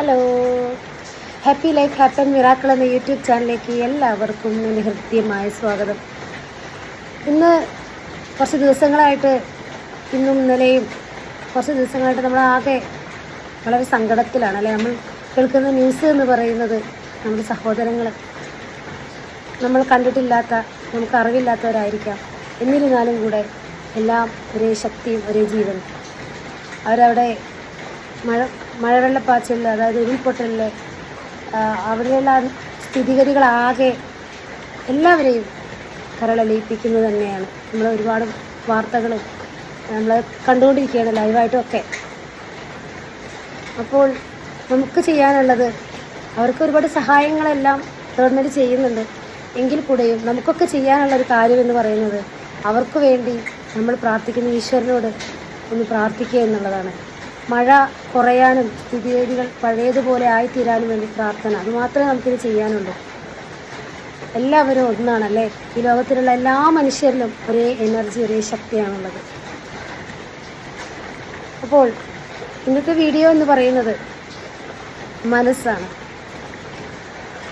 Hello happy life happen miracle എന്ന YouTube ചാനലിലേക്ക് എല്ലാവർക്കും എന്റെ ഹൃദ്യമായ സ്വാഗതം. ഇന്ന് കുറച്ച് ദിവസങ്ങളായിട്ട് ഇന്നും ഇന്നലെയും കുറച്ച് ദിവസങ്ങളായിട്ട് നമ്മൾ ആകെ വളരെ സങ്കടത്തിലാണ്. അല്ലെ? നമ്മൾ കേൾക്കുന്ന ന്യൂസ് എന്ന് പറയുന്നത് നമ്മുടെ സഹോദരങ്ങൾ. നമ്മൾ കണ്ടിട്ടില്ലാത്ത നമുക്ക് അറിവില്ലാത്തവരായിരിക്കാം. എന്നിരുന്നാലും കൂടെ എല്ലാം ഒരേ ശക്തിയും ഒരേ ജീവനും. അവരവിടെ മഴ മഴവെള്ളപ്പാച്ചിലിൽ അതായത് ഉരുൾപൊട്ടലിൽ അവിടെയുള്ള സ്ഥിതിഗതികളാകെ എല്ലാവരെയും കരളലിയിപ്പിക്കുന്നത് തന്നെയാണ്. നമ്മൾ ഒരുപാട് വാർത്തകളും നമ്മൾ കണ്ടുകൊണ്ടിരിക്കുകയാണ് ലൈവായിട്ടൊക്കെ. അപ്പോൾ നമുക്ക് ചെയ്യാനുള്ളത് അവർക്ക് ഒരുപാട് സഹായങ്ങളെല്ലാം ഗവൺമെന്റ് ചെയ്യുന്നുണ്ട്. എങ്കിൽ കൂടെയും നമുക്കൊക്കെ ചെയ്യാനുള്ള ഒരു കാര്യം എന്ന് പറയുന്നത് അവർക്ക് വേണ്ടി നമ്മൾ പ്രാർത്ഥിക്കുന്ന ഈശ്വരനോട് ഒന്ന് പ്രാർത്ഥിക്കുക എന്നുള്ളതാണ്. മഴ കുറയാനും സ്ഥിതിഗതികൾ പഴയതുപോലെ ആയിത്തീരാനും വേണ്ടി പ്രാർത്ഥന. അതുമാത്രമേ നമുക്കിത് ചെയ്യാനുള്ളൂ. എല്ലാവരും ഒന്നാണല്ലേ? ഈ ലോകത്തിലുള്ള എല്ലാ മനുഷ്യരിലും ഒരേ എനർജി ഒരേ ശക്തിയാണുള്ളത്. അപ്പോൾ ഇന്നത്തെ വീഡിയോ എന്ന് പറയുന്നത് മനസ്സാണ്.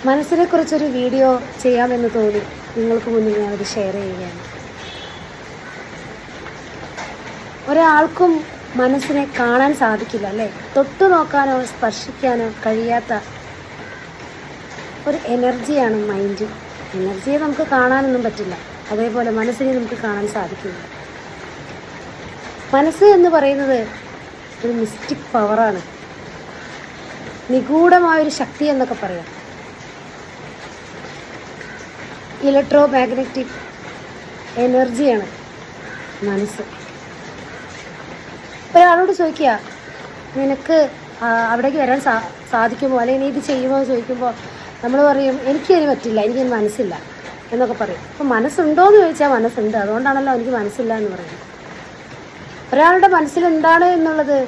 മനസ്സിനെ കുറിച്ചൊരു വീഡിയോ ചെയ്യാമെന്ന് തോന്നി. നിങ്ങൾക്ക് മുന്നിൽ ഞാനത് ഷെയർ ചെയ്യുകയാണ്. ഒരാൾക്കും മനസ്സിനെ കാണാൻ സാധിക്കില്ല അല്ലേ? തൊട്ടു നോക്കാനോ സ്പർശിക്കാനോ കഴിയാത്ത ഒരു എനർജിയാണ് മൈൻഡ് എനർജിയെ നമുക്ക് കാണാനൊന്നും പറ്റില്ല. അതേപോലെ മനസ്സിനെ നമുക്ക് കാണാൻ സാധിക്കില്ല. മനസ്സ് എന്ന് പറയുന്നത് ഒരു മിസ്റ്റിക് പവറാണ് നിഗൂഢമായൊരു ശക്തി എന്നൊക്കെ പറയാം. ഇലക്ട്രോ മാഗ്നറ്റിക് എനർജിയാണ് മനസ്സ്. ഒരാളോട് ചോദിക്കുക നിനക്ക് അവിടേക്ക് വരാൻ സാ സാധിക്കുമോ? അല്ലെങ്കിൽ ഇത് ചെയ്യുമോ? എന്ന് ചോദിക്കുമ്പോൾ നമ്മൾ പറയും എനിക്കതിന് പറ്റില്ല എനിക്കതിന് മനസ്സില്ല എന്നൊക്കെ പറയും. അപ്പോൾ മനസ്സുണ്ടോ എന്ന് ചോദിച്ചാൽ മനസ്സുണ്ട്. അതുകൊണ്ടാണല്ലോ എനിക്ക് മനസ്സില്ല എന്ന് പറയുന്നത്. ഒരാളുടെ മനസ്സിൽ എന്താണ് എന്നുള്ളത്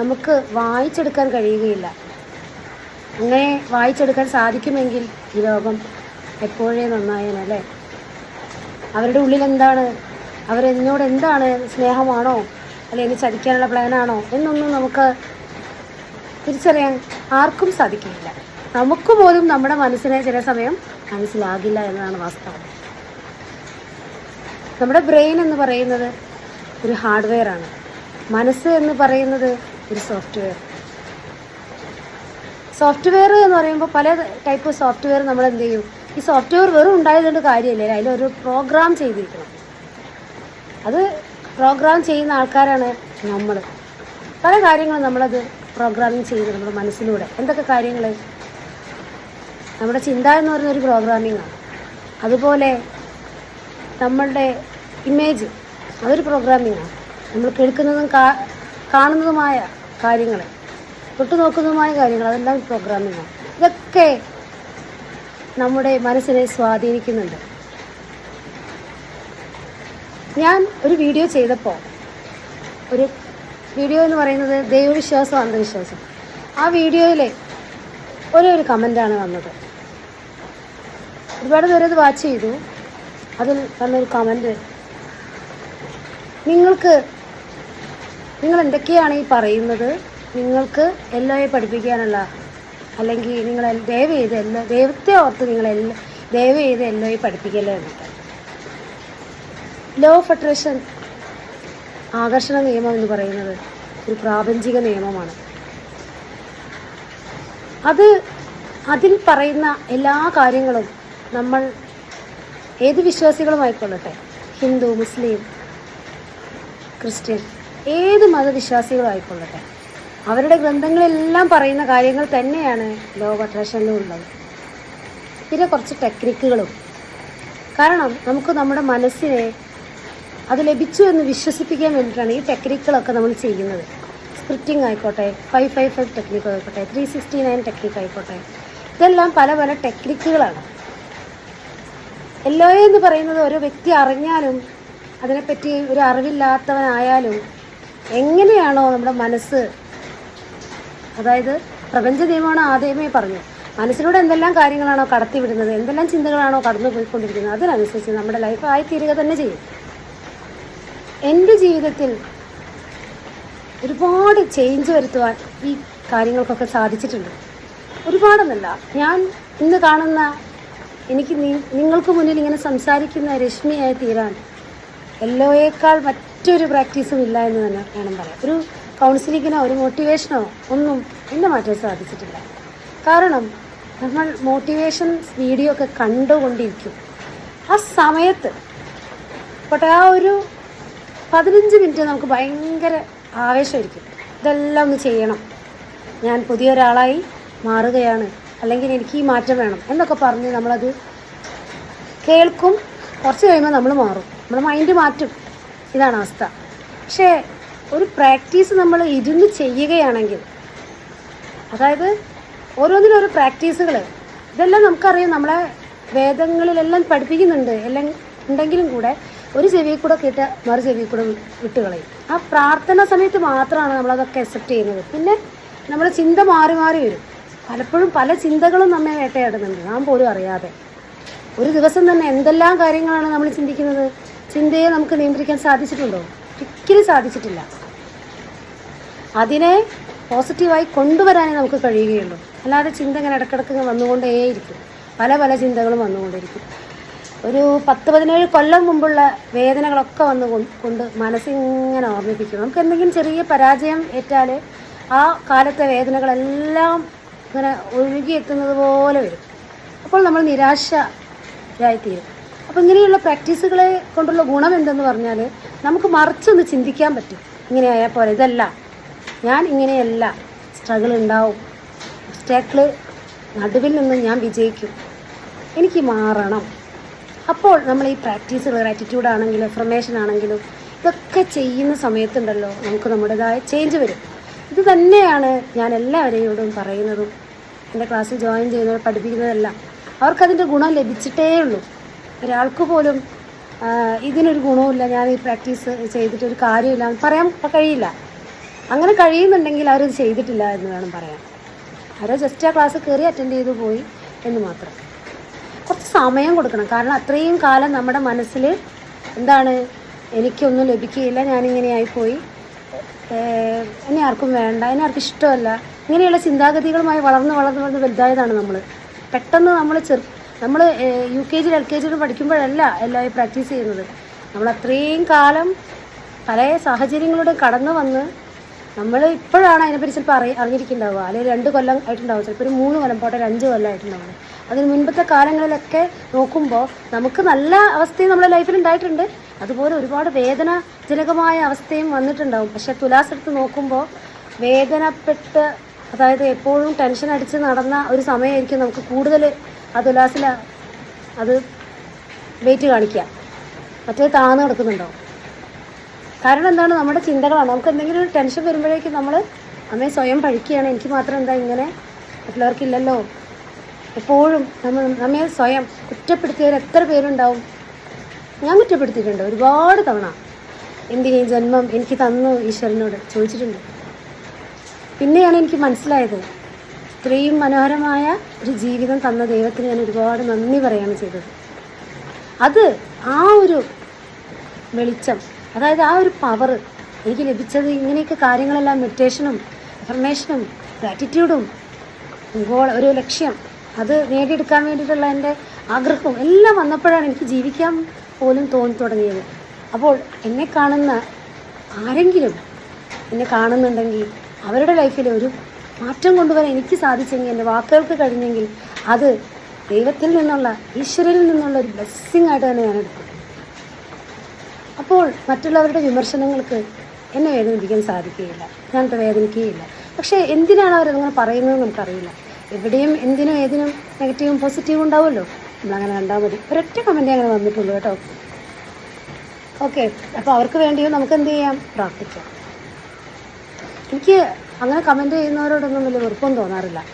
നമുക്ക് വായിച്ചെടുക്കാൻ കഴിയുകയില്ല. അങ്ങനെ വായിച്ചെടുക്കാൻ സാധിക്കുമെങ്കിൽ ഈ ലോകം എപ്പോഴേ നന്നായനല്ലേ അവരുടെ ഉള്ളിൽ എന്താണ് അവരെന്നോട് എന്താണ് സ്നേഹമാണോ? അല്ലെങ്കിൽ ചതിക്കാനുള്ള പ്ലാനാണോ എന്നൊന്നും നമുക്ക് തിരിച്ചറിയാൻ ആർക്കും സാധിക്കില്ല നമുക്ക് പോലും നമ്മുടെ മനസ്സിനെ ചില സമയം മനസ്സിലാകില്ല എന്നതാണ് വാസ്തവം. നമ്മുടെ ബ്രെയിൻ എന്ന് പറയുന്നത് ഒരു ഹാർഡ്വെയർ ആണ്. മനസ്സ് എന്ന് പറയുന്നത് ഒരു സോഫ്റ്റ്വെയർ സോഫ്റ്റ്വെയർ എന്ന് പറയുമ്പോൾ പല ടൈപ്പ് സോഫ്റ്റ്വെയർ നമ്മൾ എന്ത് ചെയ്യും? ഈ സോഫ്റ്റ്വെയർ വെറും ഉണ്ടായതുകൊണ്ട് കാര്യമില്ല. അതിലൊരു പ്രോഗ്രാം ചെയ്തിരിക്കണം. അത് പ്രോഗ്രാം ചെയ്യുന്ന ആൾക്കാരാണ് നമ്മൾ പല കാര്യങ്ങളും നമ്മളത് പ്രോഗ്രാമിങ് ചെയ്യുന്നത് നമ്മുടെ മനസ്സിലൂടെ. എന്തൊക്കെ കാര്യങ്ങൾ നമ്മുടെ ചിന്ത എന്ന് പറയുന്ന ഒരു ആണ്. അതുപോലെ നമ്മളുടെ ഇമേജ് അതൊരു പ്രോഗ്രാമിംഗ് ആണ്. നമ്മൾ കേൾക്കുന്നതും കാണുന്നതുമായ കാര്യങ്ങൾ തൊട്ടു നോക്കുന്നതുമായ കാര്യങ്ങൾ അതെല്ലാം പ്രോഗ്രാമിംഗ് ആണ്. ഇതൊക്കെ നമ്മുടെ മനസ്സിനെ സ്വാധീനിക്കുന്നുണ്ട്. ഞാൻ ഒരു വീഡിയോ ചെയ്തപ്പോൾ ഒരു വീഡിയോ എന്ന് പറയുന്നത് ദൈവവിശ്വാസം അന്ധവിശ്വാസം ആ വീഡിയോയിൽ ഒരേ ഒരു കമന്റാണ് വന്നത്. ഒരുപാട് പേര് അത് വാച്ച് ചെയ്തു. അതിൽ വന്നൊരു കമന്റ് നിങ്ങൾക്ക് നിങ്ങൾ എന്തൊക്കെയാണ് ഈ പറയുന്നത്? നിങ്ങൾക്ക് എല്ലാവരെയും പഠിപ്പിക്കാനുള്ള അല്ലെങ്കിൽ നിങ്ങൾ ദയവ് ചെയ്ത് എല്ലാ ദൈവത്തെ ഓർത്ത് നിങ്ങൾ ദയവ് ചെയ്ത് എല്ലാവരെയും പഠിപ്പിക്കല്ലോ എന്നൊക്കെ ലോ ഓഫ് അട്രാക്ഷൻ ആകർഷണ നിയമം എന്ന് പറയുന്നത് ഒരു പ്രാപഞ്ചിക നിയമമാണ്. അത് അതിൽ പറയുന്ന എല്ലാ കാര്യങ്ങളും നമ്മൾ ഏത് വിശ്വാസികളുമായിക്കൊള്ളട്ടെ? ഹിന്ദു മുസ്ലിം ക്രിസ്ത്യൻ ഏത് മതവിശ്വാസികളായിക്കൊള്ളട്ടെ? അവരുടെ ഗ്രന്ഥങ്ങളെല്ലാം പറയുന്ന കാര്യങ്ങൾ തന്നെയാണ് ലോക അട്രാക്ഷനിലും ഉള്ളത്. പിന്നെ കുറച്ച് ടെക്നിക്കുകളും കാരണം നമുക്ക് നമ്മുടെ മനസ്സിനെ അത് ലഭിച്ചു എന്ന് വിശ്വസിപ്പിക്കാൻ വേണ്ടിയിട്ടാണ് ഈ ടെക്നിക്കുകളൊക്കെ നമ്മൾ ചെയ്യുന്നത്. സ്ക്രിപ്റ്റിംഗ് ആയിക്കോട്ടെ ഫൈവ് ഫൈവ് ഫൈവ് ടെക്നിക്ക് ആയിക്കോട്ടെ ത്രീ സിക്സ്റ്റി നയൻ ടെക്നിക്ക് ആയിക്കോട്ടെ ഇതെല്ലാം പല പല ടെക്നിക്കുകളാണ് എല്ലോ എന്ന് പറയുന്നത് ഓരോ വ്യക്തി അറിഞ്ഞാലും അതിനെപ്പറ്റി ഒരു അറിവില്ലാത്തവനായാലും എങ്ങനെയാണോ നമ്മുടെ മനസ്സ് അതായത് പ്രപഞ്ച നിയമമാണ് ആദ്യമേ പറഞ്ഞു. മനസ്സിലൂടെ എന്തെല്ലാം കാര്യങ്ങളാണോ കടത്തിവിടുന്നത് എന്തെല്ലാം ചിന്തകളാണോ കടന്നു പോയിക്കൊണ്ടിരിക്കുന്നത് അതിനനുസരിച്ച് നമ്മുടെ ലൈഫ് ആയിത്തീരുക തന്നെ ചെയ്യും. എന്റെ ജീവിതത്തിൽ ഒരുപാട് ചേഞ്ച് വരുത്തുവാൻ ഈ കാര്യങ്ങൾക്കൊക്കെ സാധിച്ചിട്ടുണ്ട്. ഒരുപാടൊന്നല്ല. ഞാൻ ഇന്ന് കാണുന്ന എനിക്ക് നിങ്ങൾക്ക് മുന്നിൽ ഇങ്ങനെ സംസാരിക്കുന്ന രശ്മിയായി തീരാൻ എല്ലോയേക്കാൾ മറ്റൊരു പ്രാക്ടീസും ഇല്ല എന്ന് തന്നെ വേണം പറയാം ഒരു കൗൺസിലിങ്ങിനോ ഒരു മോട്ടിവേഷനോ ഒന്നും എന്നെ മാറ്റാൻ സാധിച്ചിട്ടില്ല. കാരണം നമ്മൾ മോട്ടിവേഷൻ വീഡിയോ ഒക്കെ കണ്ടുകൊണ്ടിരിക്കും. ആ സമയത്ത് പോട്ടെ ആ ഒരു പതിനഞ്ച് മിനിറ്റ് നമുക്ക് ഭയങ്കര ആവേശമായിരിക്കും. ഇതെല്ലാം ഒന്ന് ചെയ്യണം. ഞാൻ പുതിയൊരാളായി മാറുകയാണ്. അല്ലെങ്കിൽ എനിക്ക് ഈ മാറ്റം വേണം എന്നൊക്കെ പറഞ്ഞ് നമ്മളത് കേൾക്കും. കുറച്ച് കഴിയുമ്പോൾ നമ്മൾ മാറും. നമ്മുടെ മൈൻഡ് മാറ്റും. ഇതാണ് അവസ്ഥ. പക്ഷേ ഒരു പ്രാക്ടീസ് നമ്മൾ ഇരുന്ന് ചെയ്യുകയാണെങ്കിൽ അതായത് ഓരോന്നിനും ഓരോ പ്രാക്ടീസുകൾ ഇതെല്ലാം നമുക്കറിയാം. നമ്മളെ വേദങ്ങളിലെല്ലാം പഠിപ്പിക്കുന്നുണ്ട്. എല്ലാം ഉണ്ടെങ്കിലും കൂടെ ഒരു ചെവി കൂടെ കേട്ട് മറു ചെവി കൂടെ വിട്ട് കളയും. ആ പ്രാർത്ഥന സമയത്ത് മാത്രമാണ് നമ്മളതൊക്കെ അക്സെപ്റ്റ് ചെയ്യുന്നത്. പിന്നെ നമ്മുടെ ചിന്ത മാറി മാറി വരും. പലപ്പോഴും പല ചിന്തകളും നമ്മെ വേട്ടയാടുന്നുണ്ട്. നാം പോലും അറിയാതെ. ഒരു ദിവസം തന്നെ എന്തെല്ലാം കാര്യങ്ങളാണ് നമ്മൾ ചിന്തിക്കുന്നത്? ചിന്തയെ നമുക്ക് നിയന്ത്രിക്കാൻ സാധിച്ചിട്ടുണ്ടോ? ഒരിക്കലും സാധിച്ചിട്ടില്ല. അതിനെ പോസിറ്റീവായി കൊണ്ടുവരാനേ നമുക്ക് കഴിയുകയുള്ളൂ. അല്ലാതെ ചിന്ത ഇങ്ങനെ ഇടക്കിടക്ക് വന്നുകൊണ്ടേയിരിക്കും. പല പല ചിന്തകളും വന്നുകൊണ്ടിരിക്കും ഒരു പത്ത് പതിനേഴ് കൊല്ലം മുമ്പുള്ള വേദനകളൊക്കെ വന്ന് കൊണ്ട് മനസ്സിങ്ങനെ ഓർമ്മിപ്പിക്കും. നമുക്ക് എന്തെങ്കിലും ചെറിയ പരാജയം ഏറ്റാൽ ആ കാലത്തെ വേദനകളെല്ലാം ഇങ്ങനെ ഒഴുകിയെത്തുന്നത് പോലെ വരും. അപ്പോൾ നമ്മൾ നിരാശരായിത്തീരും അപ്പോൾ ഇങ്ങനെയുള്ള പ്രാക്ടീസുകളെ കൊണ്ടുള്ള ഗുണം എന്തെന്ന് പറഞ്ഞാൽ നമുക്ക് മറിച്ചൊന്ന് ചിന്തിക്കാൻ പറ്റും. ഇങ്ങനെ ആയാൽ പോലെ ഇതല്ല. ഞാൻ ഇങ്ങനെയല്ല. സ്ട്രഗിൾ ഉണ്ടാവും. ഒബ്സ്റ്റാക്കിൾ നടുവിൽ നിന്ന് ഞാൻ വിജയിക്കും. എനിക്ക് മാറണം. അപ്പോൾ നമ്മൾ ഈ പ്രാക്ടീസുകൾ ആറ്റിറ്റ്യൂഡ് ആണെങ്കിലും എഫർമേഷൻ ആണെങ്കിലും ഇതൊക്കെ ചെയ്യുന്ന സമയത്തുണ്ടല്ലോ നമുക്ക് നമ്മുടേതായ ചേഞ്ച് വരും. ഇത് തന്നെയാണ് ഞാൻ എല്ലാവരെയോടും പറയുന്നതും. എന്റെ ക്ലാസ്സിൽ ജോയിൻ ചെയ്യുന്നവർ പഠിപ്പിക്കുന്നതെല്ലാം. അവർക്കതിന്റെ ഗുണം ലഭിച്ചിട്ടേ ഉള്ളൂ. ഒരാൾക്ക് പോലും ഇതിനൊരു ഗുണവുമില്ല. ഞാൻ ഈ പ്രാക്ടീസ് ചെയ്തിട്ട് ഒരു കാര്യമില്ല. പറയാൻ കഴിയില്ല. അങ്ങനെ കഴിയുന്നുണ്ടെങ്കിൽ അവരത് ചെയ്തിട്ടില്ല എന്ന് വേണം പറയാൻ. അവരെ ജസ്റ്റ് ആ ക്ലാസ് കയറി അറ്റൻഡ് ചെയ്തു പോയി എന്ന് മാത്രം. കുറച്ച് സമയം കൊടുക്കണം. കാരണം അത്രയും കാലം നമ്മുടെ മനസ്സിൽ എന്താണ് എനിക്കൊന്നും ലഭിക്കുകയില്ല ഞാനിങ്ങനെ ആയിപ്പോയി. എന്നെ ആർക്കും വേണ്ട എന്നെ ആർക്കും ഇഷ്ടമല്ല. ഇങ്ങനെയുള്ള ചിന്താഗതികളുമായി വളർന്ന് വളർന്ന് വളർന്ന് വലുതായതാണ് നമ്മൾ പെട്ടെന്ന് നമ്മൾ ചെറു നമ്മൾ യു കെ ജിയിൽ എൽ കെ ജിയിലും പഠിക്കുമ്പോഴല്ല എല്ലാവരും പ്രാക്ടീസ് ചെയ്യുന്നത്. നമ്മൾ അത്രയും കാലം പല സാഹചര്യങ്ങളിലൂടെ കടന്നു വന്ന് നമ്മൾ ഇപ്പോഴാണ് അതിനെപ്പറ്റി ചിലപ്പോൾ അറി അറിഞ്ഞിരിക്കുന്നുണ്ടാവുക. അല്ലെങ്കിൽ രണ്ട് കൊല്ലം ആയിട്ടുണ്ടാവും. ചിലപ്പോൾ ഒരു മൂന്ന് കൊല്ലം പോട്ടെ ഒരു അഞ്ച് കൊല്ലം ആയിട്ടുണ്ടാവും. അതിന് മുൻപത്തെ കാലങ്ങളിലൊക്കെ നോക്കുമ്പോൾ നമുക്ക് നല്ല അവസ്ഥയും നമ്മുടെ ലൈഫിൽ ഉണ്ടായിട്ടുണ്ട്. അതുപോലെ ഒരുപാട് വേദനാജനകമായ അവസ്ഥയും വന്നിട്ടുണ്ടാവും. പക്ഷെ തുലാസ് എടുത്ത് നോക്കുമ്പോൾ വേദനപ്പെട്ട് അതായത് എപ്പോഴും ടെൻഷൻ അടിച്ച് നടന്ന ഒരു സമയമായിരിക്കും നമുക്ക് കൂടുതൽ ആ തുലാസിൽ അത് വെയിറ്റ് കാണിക്കുക. മറ്റേ താന്ന് കിടക്കുന്നുണ്ടാവും കാരണം എന്താണ്? നമ്മുടെ ചിന്തകളാണ്. നമുക്ക് എന്തെങ്കിലും ഒരു ടെൻഷൻ വരുമ്പോഴേക്കും നമ്മൾ അമ്മയെ സ്വയം പഴിക്കുകയാണ് എനിക്ക് മാത്രം എന്താ ഇങ്ങനെ മറ്റുള്ളവർക്കില്ലല്ലോ? എപ്പോഴും നമ്മൾ നമ്മെ സ്വയം കുറ്റപ്പെടുത്തിയവർ എത്ര പേരുണ്ടാവും? ഞാൻ കുറ്റപ്പെടുത്തിയിട്ടുണ്ട്. ഒരുപാട് തവണ. എന്തിനീ ജന്മം എനിക്ക് തന്നു ഈശ്വരനോട് ചോദിച്ചിട്ടുണ്ട്. പിന്നെയാണ് എനിക്ക് മനസ്സിലായത്. ഇത്രയും മനോഹരമായ ഒരു ജീവിതം തന്ന ദൈവത്തിന് ഞാൻ ഒരുപാട് നന്ദി പറയുകയാണ് ചെയ്തത്. അത് ആ ഒരു വെളിച്ചം അതായത് ആ ഒരു പവർ എനിക്ക് ലഭിച്ചത് ഇങ്ങനെയൊക്കെ കാര്യങ്ങളെല്ലാം മെഡിറ്റേഷനും അഫർമേഷനും ഗ്രാറ്റിറ്റ്യൂഡും ഗോൾ ഒരു ലക്ഷ്യം അത് നേടിയെടുക്കാൻ വേണ്ടിയിട്ടുള്ള എന്റെ ആഗ്രഹവും എല്ലാം വന്നപ്പോഴാണ് എനിക്ക് ജീവിക്കാൻ പോലും തോന്നി തുടങ്ങിയത്. അപ്പോൾ എന്നെ കാണുന്ന ആരെങ്കിലും എന്നെ കാണുന്നുണ്ടെങ്കിൽ അവരുടെ ലൈഫിൽ ഒരു മാറ്റം കൊണ്ടുവരാൻ എനിക്ക് സാധിച്ചെങ്കിൽ എന്റെ വാക്കുകൾക്ക് കഴിഞ്ഞെങ്കിൽ അത് ദൈവത്തിൽ നിന്നുള്ള ഈശ്വരനിൽ നിന്നുള്ള ഒരു ബ്ലെസ്സിങ് ആയിട്ട് തന്നെ ഞാൻ എടുക്കും. അപ്പോൾ മറ്റുള്ളവരുടെ വിമർശനങ്ങൾക്ക് എന്നെ വേദനിപ്പിക്കാൻ സാധിക്കുകയില്ല. ഞാനത് വേദനിക്കുകയില്ല പക്ഷേ എന്തിനാണ് അവരതങ്ങനെ പറയുന്നത് നമുക്കറിയില്ല. എവിടെയും എന്തിനും ഏതിനും നെഗറ്റീവും പോസിറ്റീവും ഉണ്ടാവുമല്ലോ. നമ്മളങ്ങനെ കണ്ടാൽ മതി. ഒരൊറ്റ കമന്റേ അങ്ങനെ വന്നിട്ടുള്ളൂ കേട്ടോ. ഓക്കെ. അപ്പോൾ അവർക്ക് വേണ്ടിയോ നമുക്ക് എന്ത് ചെയ്യാം? പ്രാർത്ഥിക്കാം. എനിക്ക് അങ്ങനെ കമന്റ് ചെയ്യുന്നവരോടൊന്നും വലിയ വെറുപ്പൊന്നും തോന്നാറില്ല.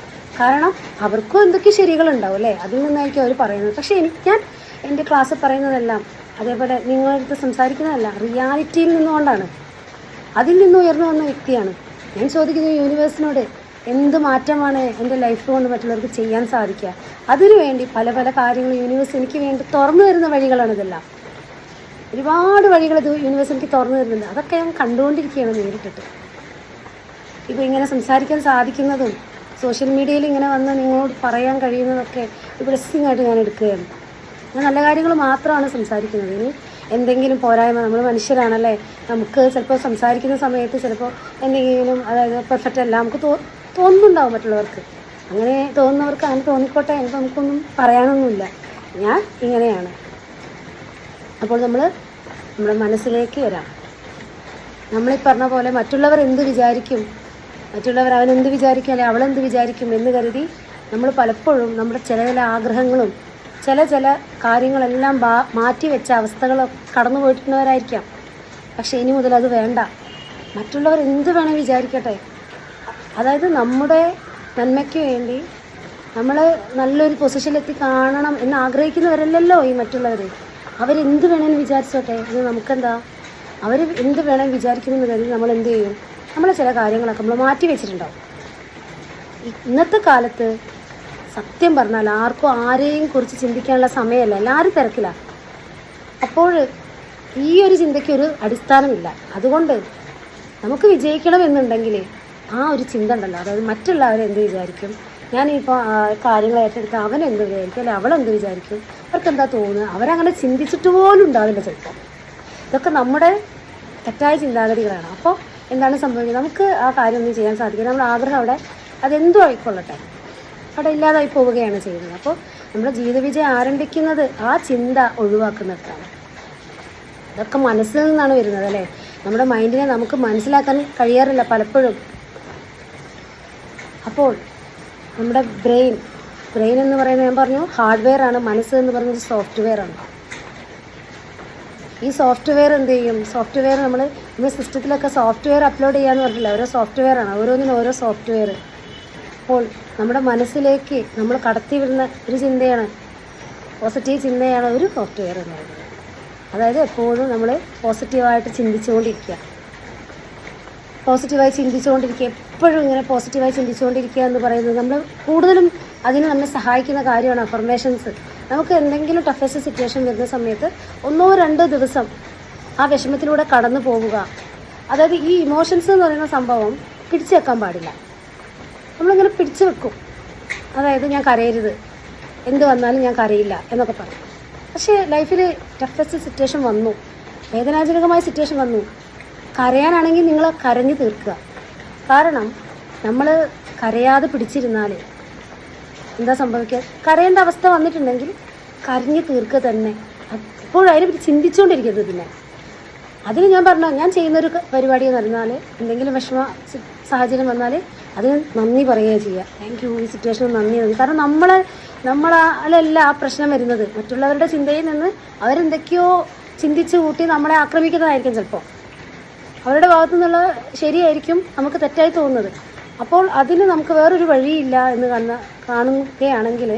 കാരണം അവർക്കും എന്തൊക്കെ ശരികളുണ്ടാവും അല്ലേ? അതിൽ നിന്നായിരിക്കും അവർ പറയുന്നത്. പക്ഷേ എനിക്ക് ഞാൻ എന്റെ ക്ലാസ്സിൽ പറയുന്നതെല്ലാം അതേപോലെ നിങ്ങളടുത്ത് സംസാരിക്കുന്നതല്ല റിയാലിറ്റിയിൽ നിന്നുകൊണ്ടാണ്. അതിൽ നിന്ന് ഉയർന്നു വന്ന വ്യക്തിയാണ്. ഞാൻ ചോദിക്കുന്നത് യൂണിവേഴ്സിനോട് എന്ത് മാറ്റമാണ് എന്റെ ലൈഫ് കൊണ്ട് മറ്റുള്ളവർക്ക് ചെയ്യാൻ സാധിക്കുക? അതിനു വേണ്ടി പല പല കാര്യങ്ങൾ യൂണിവേഴ്സ് എനിക്ക് വേണ്ടി തുറന്നു തരുന്ന വഴികളാണ് ഇതെല്ലാം. ഒരുപാട് വഴികൾ ഇത് യൂണിവേഴ്സ് എനിക്ക് തുറന്നു തരുന്നുണ്ട്. അതൊക്കെ ഞാൻ കണ്ടുകൊണ്ടിരിക്കുകയാണ് നേരിട്ടിട്ട്. ഇപ്പോൾ ഇങ്ങനെ സംസാരിക്കാൻ സാധിക്കുന്നതും സോഷ്യൽ മീഡിയയിൽ ഇങ്ങനെ വന്ന് നിങ്ങളോട് പറയാൻ കഴിയുന്നതൊക്കെ ഒരു ബ്ലെസ്സിങ് ആയിട്ട് ഞാൻ എടുക്കുകയാണ്. ഞാൻ നല്ല കാര്യങ്ങൾ മാത്രമാണ് സംസാരിക്കുന്നത്. ഇനി എന്തെങ്കിലും പോരായ്മ നമ്മൾ മനുഷ്യരാണല്ലേ? നമുക്ക് ചിലപ്പോൾ സംസാരിക്കുന്ന സമയത്ത് ചിലപ്പോൾ എന്തെങ്കിലും അതായത് പെർഫെക്റ്റ് അല്ല നമുക്ക് തോ തോന്നുന്നുണ്ടാവും മറ്റുള്ളവർക്ക്. അങ്ങനെ തോന്നുന്നവർക്ക് അങ്ങനെ തോന്നിക്കോട്ടെ എനിക്ക് നമുക്കൊന്നും പറയാനൊന്നുമില്ല. ഞാൻ ഇങ്ങനെയാണ്. അപ്പോൾ നമ്മൾ നമ്മുടെ മനസ്സിലേക്ക് വരാം. നമ്മളീ പറഞ്ഞ പോലെ മറ്റുള്ളവർ എന്ത് വിചാരിക്കും? മറ്റുള്ളവർ അവൻ എന്ത് വിചാരിക്കും? അല്ലെങ്കിൽ അവളെന്ത് വിചാരിക്കും? എന്ന് കരുതി നമ്മൾ പലപ്പോഴും നമ്മുടെ ചില ചില ആഗ്രഹങ്ങളും ചില ചില കാര്യങ്ങളെല്ലാം ബാ മാറ്റി വെച്ച അവസ്ഥകൾ കടന്നു പോയിട്ടുള്ളവരായിരിക്കാം. പക്ഷെ ഇനി മുതൽ അത് വേണ്ട. മറ്റുള്ളവർ എന്ത് വേണേൽ വിചാരിക്കട്ടെ. അതായത് നമ്മുടെ നന്മയ്ക്ക് വേണ്ടി നമ്മൾ നല്ലൊരു പൊസിഷനിലെത്തി കാണണം എന്ന് ആഗ്രഹിക്കുന്നവരല്ലല്ലോ ഈ മറ്റുള്ളവർ അവരെന്ത് വേണമെന്ന് വിചാരിച്ചോട്ടെ. ഇത് നമുക്കെന്താ? അവർ എന്ത് വേണം വിചാരിക്കുമെന്ന് കരുതി നമ്മൾ എന്ത് ചെയ്യും? നമ്മൾ ചില കാര്യങ്ങളൊക്കെ നമ്മൾ മാറ്റി വെച്ചിട്ടുണ്ടാവും. ഇന്നത്തെ കാലത്ത് സത്യം പറഞ്ഞാൽ ആർക്കും ആരെയും കുറിച്ച് ചിന്തിക്കാനുള്ള സമയമല്ല. എല്ലാവരും തിരക്കിലാണ് അപ്പോൾ ഈ ഒരു ചിന്തയ്ക്ക് ഒരു അടിസ്ഥാനമില്ല. അതുകൊണ്ട് നമുക്ക് വിജയിക്കണം എന്നുണ്ടെങ്കിൽ ആ ഒരു ചിന്ത ഉണ്ടല്ലോ. അതായത് മറ്റുള്ളവർ എന്ത് വിചാരിക്കും? ഞാനിപ്പോൾ കാര്യങ്ങൾ ഏറ്റെടുത്ത് അവൻ എന്ത് വിചാരിക്കും? അല്ലെങ്കിൽ അവൾ വിചാരിക്കും? അവർക്ക് എന്താ തോന്നുക? അവരങ്ങനെ ചിന്തിച്ചിട്ട് പോലും ഉണ്ടാവില്ല ചിലപ്പോൾ. ഇതൊക്കെ നമ്മുടെ തെറ്റായ ചിന്താഗതികളാണ്. അപ്പോൾ എന്താണ് സംഭവിക്കുന്നത് നമുക്ക് ആ കാര്യമൊന്നും ചെയ്യാൻ സാധിക്കില്ല. നമ്മുടെ ആഗ്രഹം അവിടെ അതെന്തും ആയിക്കൊള്ളട്ടെ. അവിടെ ഇല്ലാതായി പോവുകയാണ് ചെയ്യുന്നത്. അപ്പോൾ നമ്മുടെ ജീവിതവിജയം ആരംഭിക്കുന്നത് ആ ചിന്ത ഒഴിവാക്കുന്നിടത്താണ് അതൊക്കെ മനസ്സിൽ നിന്നാണ് വരുന്നത് അല്ലേ? നമ്മുടെ മൈൻഡിനെ നമുക്ക് മനസ്സിലാക്കാൻ കഴിയാറില്ല പലപ്പോഴും. അപ്പോൾ നമ്മുടെ ബ്രെയിൻ ബ്രെയിൻ എന്ന് പറയുന്നത് ഞാൻ പറഞ്ഞു ഹാർഡ്വെയർ ആണ് മനസ്സ് എന്ന് പറയുന്നത് സോഫ്റ്റ്വെയർ ആണ്. ഈ സോഫ്റ്റ്വെയർ എന്ത് ചെയ്യും? സോഫ്റ്റ്വെയർ നമ്മൾ നമ്മുടെ സിസ്റ്റത്തിലൊക്കെ സോഫ്റ്റ്വെയർ അപ്ലോഡ് ചെയ്യാന്ന് പറഞ്ഞില്ല ഓരോ സോഫ്റ്റ്വെയർ ആണ് ഓരോന്നിനും ഓരോ സോഫ്റ്റ്വെയർ. അപ്പോൾ നമ്മുടെ മനസ്സിലേക്ക് നമ്മൾ കടത്തി വിടുന്ന ഒരു ചിന്തയാണ് പോസിറ്റീവ് ചിന്തയാണ് ഒരു സോഫ്റ്റ്വെയർ എന്ന് പറയുന്നത്. അതായത് എപ്പോഴും നമ്മൾ പോസിറ്റീവായിട്ട് ചിന്തിച്ചുകൊണ്ടിരിക്കുക. പോസിറ്റീവായി ചിന്തിച്ചുകൊണ്ടിരിക്കുക എപ്പോഴും ഇങ്ങനെ പോസിറ്റീവായി ചിന്തിച്ചുകൊണ്ടിരിക്കുക എന്ന് പറയുന്നത് നമ്മൾ കൂടുതലും അതിന് നമ്മെ സഹായിക്കുന്ന കാര്യമാണ് അഫർമേഷൻസ് നമുക്ക് എന്തെങ്കിലും ടഫസ്റ്റ് സിറ്റുവേഷൻ വരുന്ന സമയത്ത് ഒന്നോ രണ്ടോ ദിവസം ആ വിഷമത്തിലൂടെ കടന്നു പോവുക. അതായത് ഈ ഇമോഷൻസ് എന്ന് പറയുന്ന സംഭവം പിടിച്ചേക്കാൻ പാടില്ല. നമ്മളിങ്ങനെ പിടിച്ചു വെക്കും. അതായത് ഞാൻ കരയരുത്. എന്ത് വന്നാലും ഞാൻ കരയില്ല എന്നൊക്കെ പറയും. പക്ഷേ ലൈഫിൽ ടഫസ്റ്റ് സിറ്റുവേഷൻ വന്നു. വേദനാജനകമായ സിറ്റുവേഷൻ വന്നു. കരയാനാണെങ്കിൽ നിങ്ങൾ കരഞ്ഞു തീർക്കുക. കാരണം നമ്മൾ കരയാതെ പിടിച്ചിരുന്നാൽ എന്താ സംഭവിക്കുക? കരയേണ്ട അവസ്ഥ വന്നിട്ടുണ്ടെങ്കിൽ കരഞ്ഞു തീർക്കുക തന്നെ. അപ്പോഴും അതിനെപ്പറ്റി ചിന്തിച്ചുകൊണ്ടിരിക്കരുത് പിന്നെ. അതിന് ഞാൻ പറഞ്ഞ ഞാൻ ചെയ്യുന്നൊരു പരിപാടി എന്ന് പറഞ്ഞാൽ എന്തെങ്കിലും വിഷമ സാഹചര്യം വന്നാൽ അതിന് നന്ദി പറയുക ചെയ്യുക താങ്ക് യു ഈ സിറ്റുവേഷന് നന്ദി നന്ദി. കാരണം നമ്മൾ നമ്മളല്ല ആ പ്രശ്നം വരുന്നത്. മറ്റുള്ളവരുടെ ചിന്തയിൽ നിന്ന് അവരെന്തൊക്കെയോ ചിന്തിച്ച് കൂട്ടി നമ്മളെ ആക്രമിക്കുന്നതായിരിക്കും ചിലപ്പോൾ അവരുടെ ഭാഗത്തു നിന്നുള്ള ശരിയായിരിക്കും നമുക്ക് തെറ്റായി തോന്നുന്നത്. അപ്പോൾ അതിന് നമുക്ക് വേറൊരു വഴിയില്ല എന്ന് കണ്ണ കാണുകയാണെങ്കിൽ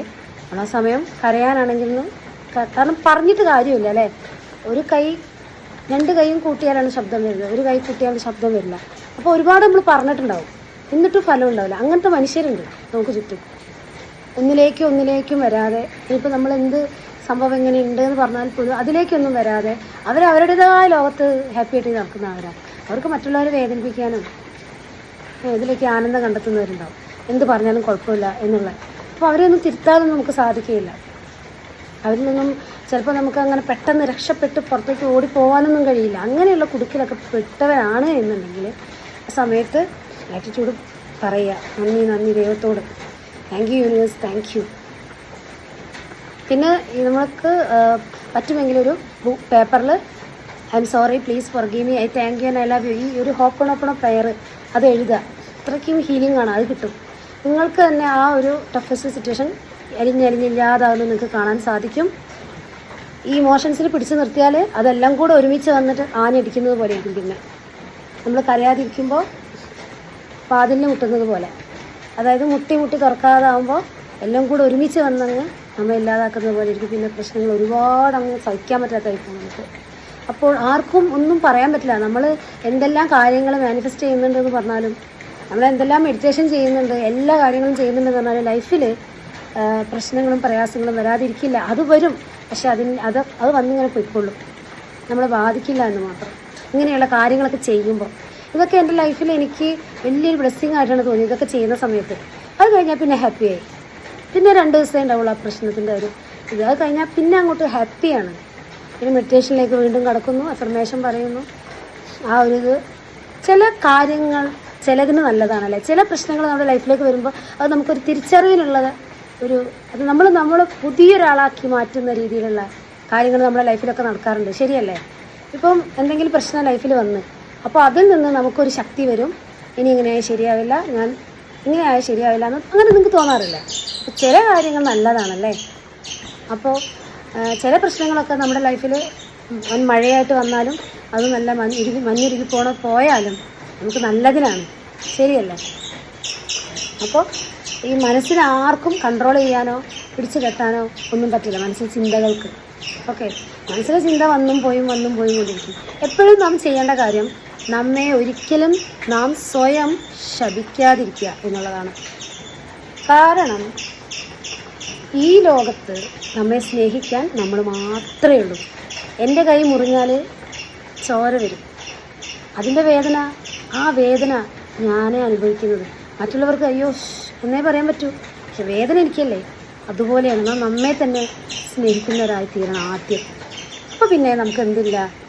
ആ സമയം കരയാനാണെങ്കിലും കാരണം പറഞ്ഞിട്ട് കാര്യമില്ല അല്ലേ? ഒരു കൈ രണ്ട് കൈയും കൂട്ടിയാലാണ് ശബ്ദം വരുന്നത്. ഒരു കൈ കൂട്ടിയാൽ ശബ്ദം വരില്ല. അപ്പോൾ ഒരുപാട് നമ്മൾ പറഞ്ഞിട്ടുണ്ടാവും. എന്നിട്ടും ഫലം ഉണ്ടാവില്ല. അങ്ങനത്തെ മനുഷ്യരുണ്ട് നമുക്ക് ചുറ്റും. ഒന്നിലേക്കും ഒന്നിലേക്കും വരാതെ ഇനിയിപ്പോൾ നമ്മൾ എന്ത് സംഭവം എങ്ങനെ ഉണ്ട് എന്ന് പറഞ്ഞാൽ പോലും അതിലേക്കൊന്നും വരാതെ അവർ അവരുടേതായ ലോകത്ത് ഹാപ്പി ആയിട്ട് നടക്കുന്നവരാണ് അവർക്ക് മറ്റുള്ളവരെ വേദനിപ്പിക്കാനും ഇതിലേക്ക് ആനന്ദം കണ്ടെത്തുന്നവരുണ്ടാവും. എന്ത് പറഞ്ഞാലും കുഴപ്പമില്ല എന്നുള്ള അപ്പോൾ അവരെയൊന്നും തിരുത്താനൊന്നും നമുക്ക് സാധിക്കുകയില്ല. അവരിൽ നിന്നും ചിലപ്പോൾ നമുക്ക് അങ്ങനെ പെട്ടെന്ന് രക്ഷപ്പെട്ട് പുറത്തേക്ക് ഓടിപ്പോകാനൊന്നും കഴിയില്ല. അങ്ങനെയുള്ള കുടുക്കിലൊക്കെ പെട്ടവരാണ് എന്നുണ്ടെങ്കിൽ സമയത്ത് ആറ്റിറ്റ്യൂഡ് പറയുക. നന്ദി നന്ദി ദൈവത്തോട്. Thank you universe thank you പിന്നെ നമുക്ക് പറ്റുമെങ്കിൽ ഒരു പേപ്പറിൽ I'm sorry please forgive me I thank you I love you ഈ ഒരു ഹോപ്പണോപ്പണ പ്രയർ അത് എഴുതുക. അത്രയ്ക്കും ഹീലിംഗ് ആണ്. അത് കിട്ടും. നിങ്ങൾക്ക് തന്നെ ആ ഒരു ടഫസ്റ്റ് സിറ്റുവേഷൻ അരിഞ്ഞരിഞ്ഞില്ലാതാകുന്നു നിങ്ങൾക്ക് കാണാൻ സാധിക്കും. ഈ ഇമോഷൻസിൽ പിടിച്ചു നിർത്തിയാൽ അതെല്ലാം കൂടെ ഒരുമിച്ച് വന്നിട്ട് ആഞ്ഞടിക്കുന്നത് പോലെയായിരിക്കും പിന്നെ. നമ്മൾ കരയാതിരിക്കുമ്പോൾ വാതിലിന് മുട്ടുന്നത് പോലെ. അതായത് മുട്ടി മുട്ടി തുറക്കാതാവുമ്പോൾ എല്ലാം കൂടെ ഒരുമിച്ച് വന്നങ്ങ് നമ്മൾ ഇല്ലാതാക്കുന്നത് പോലെ ഇരിക്കും. പിന്നെ പ്രശ്നങ്ങൾ ഒരുപാട് അങ്ങ് സഹിക്കാൻ പറ്റാത്തായിരിക്കും നമുക്ക്. അപ്പോൾ ആർക്കും ഒന്നും പറയാൻ പറ്റില്ല. നമ്മൾ എന്തെല്ലാം കാര്യങ്ങൾ മാനിഫെസ്റ്റ് ചെയ്യുന്നുണ്ടെന്ന് പറഞ്ഞാലും നമ്മൾ എന്തെല്ലാം മെഡിറ്റേഷൻ ചെയ്യുന്നുണ്ട് എല്ലാ കാര്യങ്ങളും ചെയ്യുന്നുണ്ടെന്ന് പറഞ്ഞാലും ലൈഫിൽ പ്രശ്നങ്ങളും പ്രയാസങ്ങളും വരാതിരിക്കില്ല. അത് വരും. പക്ഷെ അതിന് അത് അത് വന്നിങ്ങനെ പൊയ്ക്കൊള്ളും. നമ്മളെ ബാധിക്കില്ല എന്ന് മാത്രം. ഇങ്ങനെയുള്ള കാര്യങ്ങളൊക്കെ ചെയ്യുമ്പോൾ ഇതൊക്കെ എന്റെ ലൈഫിൽ എനിക്ക് വലിയൊരു ബ്ലെസ്സിങ് ആയിട്ടാണ് തോന്നിയത്. ഇതൊക്കെ ചെയ്യുന്ന സമയത്ത്. അത് കഴിഞ്ഞാൽ പിന്നെ ഹാപ്പിയായി പിന്നെ രണ്ട് ദിവസമേ ഉണ്ടാവുള്ളൂ ആ പ്രശ്നത്തിന്റെ ഒരു ഇത്. അത് കഴിഞ്ഞാൽ പിന്നെ അങ്ങോട്ട് ഹാപ്പിയാണ് പിന്നെ മെഡിറ്റേഷനിലേക്ക് വീണ്ടും കടക്കുന്നു അഫർമേഷൻ പറയുന്നു. ആ ഒരു ഇത്. ചില കാര്യങ്ങൾ ചിലതിന് നല്ലതാണല്ലേ ചില പ്രശ്നങ്ങൾ നമ്മുടെ ലൈഫിലേക്ക് വരുമ്പോൾ അത് നമുക്കൊരു തിരിച്ചറിവിനുള്ളത് ഒരു അത് നമ്മൾ നമ്മൾ പുതിയൊരാളാക്കി മാറ്റുന്ന രീതിയിലുള്ള കാര്യങ്ങൾ നമ്മുടെ ലൈഫിലൊക്കെ നടക്കാറുണ്ട്. ശരിയല്ലേ? ഇപ്പം എന്തെങ്കിലും പ്രശ്നം ലൈഫിൽ വന്ന് അപ്പോൾ അതിൽ നിന്ന് നമുക്കൊരു ശക്തി വരും. ഇനി ഇങ്ങനെയായാൽ ശരിയാവില്ല. ഞാൻ ഇങ്ങനെ ആയാൽ ശരിയാവില്ല എന്ന് അങ്ങനെ നിങ്ങൾക്ക് തോന്നാറില്ല. ചില കാര്യങ്ങൾ നല്ലതാണല്ലേ? അപ്പോൾ ചില പ്രശ്നങ്ങളൊക്കെ നമ്മുടെ ലൈഫിൽ വൻ മഴയായിട്ട് വന്നാലും അത് നല്ല മഞ്ഞുരുകി മഞ്ഞുരുകി പോണ പോയാലും നമുക്ക് നല്ലതിനാണ്. ശരിയല്ലേ? അപ്പോൾ ഈ മനസ്സിനെ ആർക്കും കൺട്രോൾ ചെയ്യാനോ പിടിച്ചു കെട്ടാനോ ഒന്നും പറ്റില്ല. മനസ്സിൽ ചിന്തകൾക്ക്. ഓക്കെ. മനസ്സിലെ ചിന്ത വന്നും പോയും വന്നും പോയും കൊണ്ടിരിക്കും. എപ്പോഴും നാം ചെയ്യേണ്ട കാര്യം നമ്മെ ഒരിക്കലും നാം സ്വയം ശപിക്കാതിരിക്കുക എന്നുള്ളതാണ്. കാരണം ഈ ലോകത്ത് നമ്മെ സ്നേഹിക്കാൻ നമ്മൾ മാത്രമേ ഉള്ളൂ. എന്റെ കൈ മുറിഞ്ഞാൽ ചോര വരും. അതിന്റെ വേദന ആ വേദന ഞാനേ അനുഭവിക്കുന്നത്. മറ്റുള്ളവർക്ക് അയ്യോ എന്നേ പറയാൻ പറ്റൂ. പക്ഷെ വേദന എനിക്കല്ലേ. അതുപോലെയാണ് നാം നമ്മെ തന്നെ സ്നേഹിക്കുന്നവരായി തീരണം ആദ്യം. അപ്പോൾ പിന്നെ നമുക്ക് എന്തില്ല?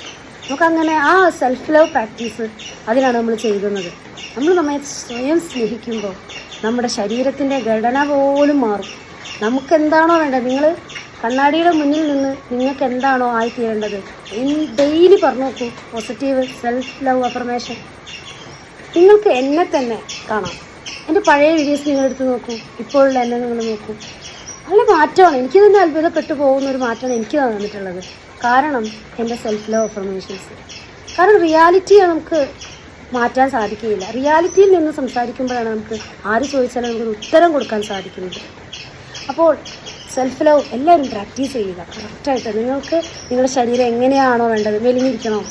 നമുക്കങ്ങനെ ആ സെൽഫ് ലവ് പ്രാക്ടീസ് അതിനാണ് നമ്മൾ ചെയ്യുന്നത്. നമ്മൾ നമ്മെ സ്വയം സ്നേഹിക്കുമ്പോൾ നമ്മുടെ ശരീരത്തിന്റെ ഘടന പോലും മാറും. നമുക്ക് എന്താണോ വേണ്ടത്? നിങ്ങൾ കണ്ണാടിയുടെ മുന്നിൽ നിന്ന് നിങ്ങൾക്ക് എന്താണോ ആയിത്തീരേണ്ടത് ഡെയിലി പറഞ്ഞു നോക്കൂ. പോസിറ്റീവ് സെൽഫ് ലവ് അഫർമേഷൻ നിങ്ങൾക്ക് എന്നെ തന്നെ കാണാം. എന്റെ പഴയ വീഡിയോസ് നിങ്ങൾ എടുത്ത് നോക്കൂ. ഇപ്പോഴുള്ള എന്നെ നിങ്ങൾ നോക്കൂ. നല്ല മാറ്റമാണ്. എനിക്ക് തന്നെ അത്ഭുതപ്പെട്ടു പോകുന്ന ഒരു മാറ്റമാണ് എനിക്ക് തന്നിട്ടുള്ളത്. കാരണം എന്റെ സെൽഫ് ലവ് അഫർമേഷൻസ് കാരണം റിയാലിറ്റിയെ നമുക്ക് മാറ്റാൻ സാധിക്കുകയില്ല. റിയാലിറ്റിയിൽ നിന്ന് സംസാരിക്കുമ്പോഴാണ് നമുക്ക് ആര് ചോദിച്ചാലും നമുക്ക് ഉത്തരം കൊടുക്കാൻ സാധിക്കുന്നത്. അപ്പോൾ സെൽഫ് ലവ് എല്ലാവരും പ്രാക്ടീസ് ചെയ്യുക. കറക്റ്റായിട്ട് നിങ്ങൾക്ക് നിങ്ങളുടെ ശരീരം എങ്ങനെയാണോ വേണ്ടത്? മെലിഞ്ഞിരിക്കണോ?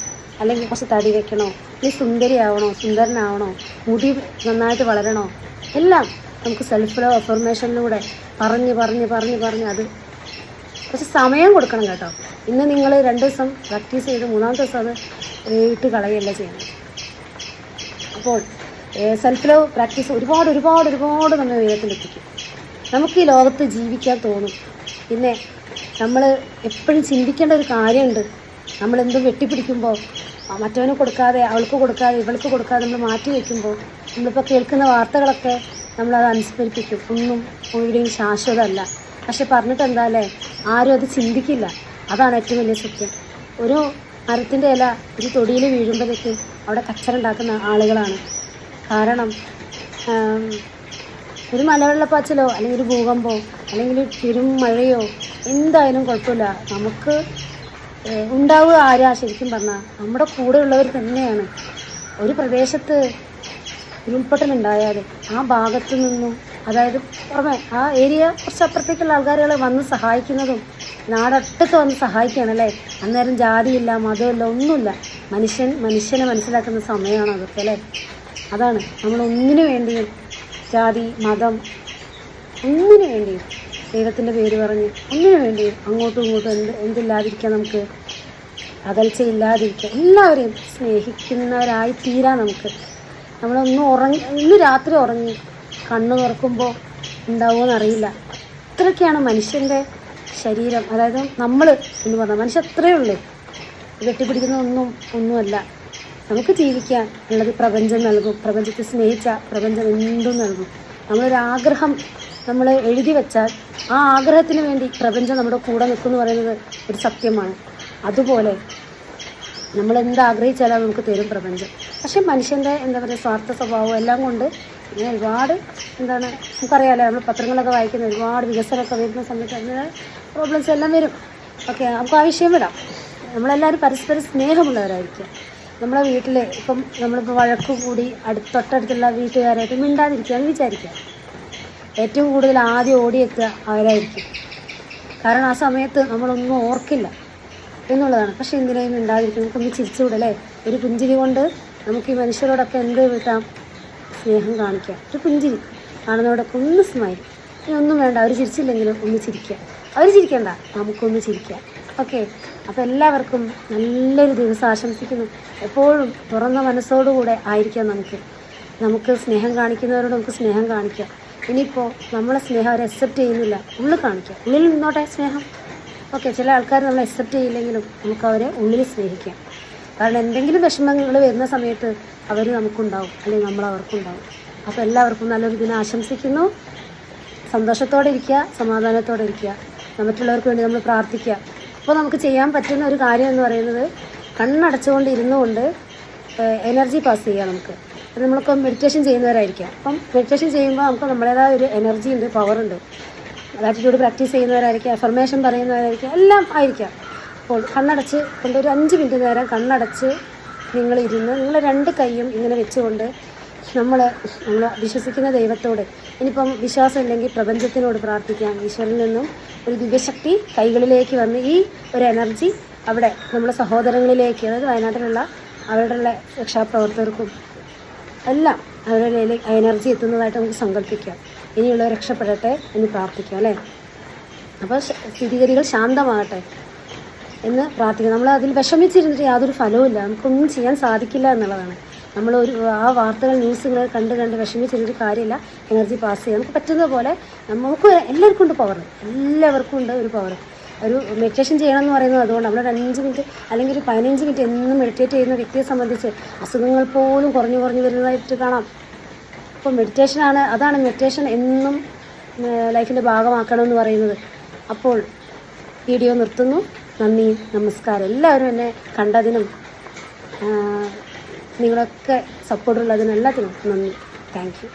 അല്ലെങ്കിൽ കുറച്ച് തടി വെക്കണോ? നീ സുന്ദരിയാവണോ? സുന്ദരനാവണോ? മുടി നന്നായിട്ട് വളരണോ? എല്ലാം നമുക്ക് സെൽഫ് ലവ് അഫർമേഷനിലൂടെ പറഞ്ഞ് പറഞ്ഞ് പറഞ്ഞ് പറഞ്ഞ് അത് കുറച്ച് സമയം കൊടുക്കണം കേട്ടോ. ഇന്ന് നിങ്ങൾ രണ്ട് ദിവസം പ്രാക്ടീസ് ചെയ്ത് മൂന്നാമത്തെ ദിവസം അത് ഇട്ട് കളയല്ല ചെയ്യണം അപ്പോൾ സെൽഫ് ലവ് പ്രാക്ടീസ് ഒരുപാട് ഒരുപാട് ഒരുപാട് നമ്മൾ ഉയരത്തിലെത്തിക്കും നമുക്ക് ഈ ലോകത്ത് ജീവിക്കാൻ തോന്നും. പിന്നെ നമ്മൾ എപ്പോഴും ചിന്തിക്കേണ്ട ഒരു കാര്യമുണ്ട്. നമ്മൾ എന്തും വെട്ടിപ്പിടിക്കുമ്പോൾ മറ്റവന് കൊടുക്കാതെ അവൾക്ക് കൊടുക്കാതെ ഇവൾക്ക് കൊടുക്കാതെ നമ്മൾ മാറ്റി വയ്ക്കുമ്പോൾ നമ്മളിപ്പോൾ കേൾക്കുന്ന വാർത്തകളൊക്കെ നമ്മളത് അനുസ്മരിപ്പിക്കും. ഒന്നും ഒഴിവിടെയും ശാശ്വതമല്ല. പക്ഷെ പറഞ്ഞിട്ട് എന്താ അല്ലേ ആരും അത് ചിന്തിക്കില്ല. അതാണ് ഏറ്റവും വലിയ സത്യം. ഒരു മരത്തിന്റെ ഇല ഒരു തൊടിയിൽ വീഴുമ്പോഴേക്കും അവിടെ കച്ചറുണ്ടാക്കുന്ന ആളുകളാണ്. കാരണം ഒരു മലവെള്ളപ്പാച്ചിലോ അല്ലെങ്കിൽ ഒരു ഭൂകമ്പോ അല്ലെങ്കിൽ പെരും മഴയോ എന്തായാലും കുഴപ്പമില്ല. നമുക്ക് ഉണ്ടാവുക ആരാ ശരിക്കും പറഞ്ഞാൽ നമ്മുടെ കൂടെ ഉള്ളവർ തന്നെയാണ്. ഒരു പ്രദേശത്ത് ഉരുൾപൊട്ടലുണ്ടായാൽ ആ ഭാഗത്തു നിന്നും അതായത് പുറമെ ആ ഏരിയ കുറച്ച് അപ്പുറത്തേക്കുള്ള ആൾക്കാരുകളെ വന്ന് സഹായിക്കുന്നതും നാടൊട്ടത്ത് വന്ന് സഹായിക്കുകയാണ് അല്ലേ? അന്നേരം ജാതിയില്ല മതമില്ല ഒന്നുമില്ല. മനുഷ്യൻ മനുഷ്യനെ മനസ്സിലാക്കുന്ന സമയമാണ് അതൊക്കെ അല്ലേ? അതാണ്. നമ്മൾ ഒന്നിനു വേണ്ടിയും ജാതി മതം ഒന്നിനു വേണ്ടിയും ദൈവത്തിന്റെ പേര് പറഞ്ഞ് ഒന്നിനു വേണ്ടിയും അങ്ങോട്ടും ഇങ്ങോട്ടും എന്ത് എന്തില്ലാതിരിക്കാം നമുക്ക് അകൽച്ചയില്ലാതിരിക്കുക എല്ലാവരെയും സ്നേഹിക്കുന്നവരായി തീരാ നമുക്ക്. നമ്മളൊന്ന് ഉറങ്ങി ഇന്ന് രാത്രി ഉറങ്ങി കണ്ണു തുറക്കുമ്പോൾ ഉണ്ടാവുമോ എന്നറിയില്ല അത്രയ്ക്കാണ് മനുഷ്യന്റെ ശരീരം. അതായത് നമ്മൾ എന്ന് പറഞ്ഞാൽ മനുഷ്യൻ അത്രയേ ഉള്ളൂ. കെട്ടിപ്പിടിക്കുന്നതൊന്നും ഒന്നുമല്ല. നമുക്ക് ജീവിക്കാൻ ഉള്ളത് പ്രപഞ്ചം നൽകും. പ്രപഞ്ചത്തെ സ്നേഹിച്ച പ്രപഞ്ചം എന്തും നൽകും. നമ്മളൊരാഗ്രഹം നമ്മൾ എഴുതി വെച്ചാൽ ആ ആഗ്രഹത്തിന് വേണ്ടി പ്രപഞ്ചം നമ്മുടെ കൂടെ നിൽക്കുമെന്ന് പറയുന്നത് ഒരു സത്യമാണ്. അതുപോലെ നമ്മൾ എന്ത് ആഗ്രഹിച്ചാലും നമുക്ക് തരും പ്രപഞ്ചം. പക്ഷേ മനുഷ്യന്റെ എന്താ പറയുക സ്വാർത്ഥ സ്വഭാവം എല്ലാം കൊണ്ട് ഇങ്ങനെ ഒരുപാട് എന്താണ് നമുക്കറിയാമല്ലോ നമ്മൾ പത്രങ്ങളൊക്കെ വായിക്കുന്ന ഒരുപാട് വികസനമൊക്കെ വരുന്ന സമയത്ത് അതിന്റെ പ്രോബ്ലംസ് എല്ലാം വരും. ഓക്കെ നമുക്ക് ആ വിഷയം വിടാം. നമ്മളെല്ലാവരും പരസ്പരം സ്നേഹമുള്ളവരായിരിക്കും. നമ്മുടെ വീട്ടിൽ ഇപ്പം നമ്മളിപ്പോൾ വഴക്ക് കൂടി അടുത്ത് തൊട്ടടുത്തുള്ള വീട്ടുകാരായിട്ട് മിണ്ടാതിരിക്കുക എന്ന് വിചാരിക്കുക. ഏറ്റവും കൂടുതൽ ആദ്യം ഓടിയെത്തുക അവരായിരിക്കും. കാരണം ആ സമയത്ത് നമ്മളൊന്നും ഓർക്കില്ല എന്നുള്ളതാണ്. പക്ഷേ എന്തിനേയും ഉണ്ടാതിരിക്കും നമുക്കൊന്ന് ചിരിച്ചുകൂടല്ലേ ഒരു പുഞ്ചിരി കൊണ്ട് നമുക്ക് ഈ മനുഷ്യരോടൊക്കെ എന്ത് കിട്ടാം സ്നേഹം കാണിക്കുക. ഒരു പുഞ്ചിരി കാണുന്നവരോടൊക്കെ ഒന്ന് സ്മൈൽ ഇനി ഒന്നും വേണ്ട അവർ ചിരിച്ചില്ലെങ്കിലും ഒന്ന് ചിരിക്കുക. അവർ ചിരിക്കണ്ട നമുക്കൊന്ന് ചിരിക്കാം ഓക്കെ അപ്പോൾ എല്ലാവർക്കും നല്ലൊരു ദിവസം ആശംസിക്കുന്നു. എപ്പോഴും തുറന്ന മനസ്സോടുകൂടെ ആയിരിക്കാം നമുക്ക്. നമുക്ക് സ്നേഹം കാണിക്കുന്നവരോട് നമുക്ക് സ്നേഹം കാണിക്കാം. ഇനിയിപ്പോൾ നമ്മളെ സ്നേഹം അവർ അക്സെപ്റ്റ് ചെയ്യുന്നില്ല. ഉള്ളിൽ കാണിക്കുക ഉള്ളിൽ നിന്നോട്ടെ സ്നേഹം. ഓക്കെ ചില ആൾക്കാർ നമ്മളെ അക്സെപ്റ്റ് ചെയ്യില്ലെങ്കിലും നമുക്ക് അവരെ ഉള്ളിൽ സ്നേഹിക്കാം. കാരണം എന്തെങ്കിലും വിഷമങ്ങൾ വരുന്ന സമയത്ത് അവർ നമുക്കുണ്ടാവും അല്ലെങ്കിൽ നമ്മൾ അവർക്കുണ്ടാവും അപ്പോൾ എല്ലാവർക്കും നല്ലൊരു ദിനം ആശംസിക്കുന്നു. സന്തോഷത്തോടെ ഇരിക്കുക സമാധാനത്തോടെ ഇരിക്കുക. മറ്റുള്ളവർക്ക് വേണ്ടി നമ്മൾ പ്രാർത്ഥിക്കുക. അപ്പോൾ നമുക്ക് ചെയ്യാൻ പറ്റുന്ന ഒരു കാര്യം എന്ന് പറയുന്നത് കണ്ണടച്ചുകൊണ്ട് ഇരുന്നു കൊണ്ട് എനർജി പാസ് ചെയ്യുക നമുക്ക്. നമ്മളൊക്കെ മെഡിറ്റേഷൻ ചെയ്യുന്നവരായിരിക്കാം. അപ്പം മെഡിറ്റേഷൻ ചെയ്യുമ്പോൾ നമുക്ക് നമ്മുടേതായ ഒരു എനർജി ഉണ്ട് പവർ ഉണ്ട്. ആറ്റിറ്റ്യൂഡ് പ്രാക്ടീസ് ചെയ്യുന്നവരായിരിക്കാം എഫർമേഷൻ പറയുന്നവരായിരിക്കാം എല്ലാം ആയിരിക്കാം. അപ്പോൾ കണ്ണടച്ച് കൊണ്ട് ഒരു അഞ്ച് മിനിറ്റ് നേരം കണ്ണടച്ച് നിങ്ങൾ ഇരുന്ന് നിങ്ങൾ രണ്ട് കൈയും ഇങ്ങനെ വെച്ചുകൊണ്ട് നമ്മൾ നമ്മൾ വിശ്വസിക്കുന്ന ദൈവത്തോട് ഇനിയിപ്പം വിശ്വാസം ഇല്ലെങ്കിൽ പ്രപഞ്ചത്തിനോട് പ്രാർത്ഥിക്കാം. ഈശ്വരനിൽ നിന്നും ഒരു ദിവ്യശക്തി കൈകളിലേക്ക് വന്ന് ഈ ഒരു എനർജി അവിടെ നമ്മുടെ സഹോദരങ്ങളിലേക്ക് അതായത് വയനാട്ടിലുള്ള അവരുടെ രക്ഷാപ്രവർത്തകർക്കും എല്ലാം അവരുടെ എനർജി എത്തുന്നതായിട്ട് നമുക്ക് സങ്കല്പിക്കാം. ഇനിയുള്ളവർ രക്ഷപ്പെടട്ടെ എന്ന് പ്രാർത്ഥിക്കാം അല്ലേ? അപ്പോൾ സ്ഥിതിഗതികൾ ശാന്തമാകട്ടെ. എന്ന് പ്രാർത്ഥിക്കുന്നു. നമ്മൾ അതിൽ വിഷമിച്ചിരുന്നിട്ട് യാതൊരു ഫലവുമില്ല നമുക്കൊന്നും ചെയ്യാൻ സാധിക്കില്ല എന്നുള്ളതാണ്. നമ്മൾ ഒരു ആ വാർത്തകൾ ന്യൂസുകൾ കണ്ട് കണ്ട് വിഷമിച്ചിരുന്നിട്ട് കാര്യമില്ല. എനർജി പാസ് ചെയ്യാം. നമുക്ക് പറ്റുന്ന പോലെ നമുക്ക് എല്ലാവർക്കും ഉണ്ട് പവർ. എല്ലാവർക്കും ഉണ്ട് ഒരു പവർ. ഒരു മെഡിറ്റേഷൻ ചെയ്യണം എന്ന് പറയുന്നത് അതുകൊണ്ട് നമ്മൾ അഞ്ച് മിനിറ്റ് അല്ലെങ്കിൽ ഒരു പതിനഞ്ച് മിനിറ്റ് എന്നും മെഡിറ്റേറ്റ് ചെയ്യുന്ന വ്യക്തിയെ സംബന്ധിച്ച് അസുഖങ്ങൾ പോലും കുറഞ്ഞു കുറഞ്ഞു വരുന്നതായിട്ട് കാണാം. അപ്പോൾ മെഡിറ്റേഷനാണ് അതാണ് മെഡിറ്റേഷൻ എന്നും ലൈഫിന്റെ ഭാഗമാക്കണമെന്ന് പറയുന്നത്. അപ്പോൾ വീഡിയോ നിർത്തുന്നു. നന്ദി നമസ്കാരം. എല്ലാവരും എന്നെ കണ്ടതിനും നിങ്ങളൊക്കെ സപ്പോർട്ടുള്ളതിനും എല്ലാത്തിനും നന്ദി. Thank you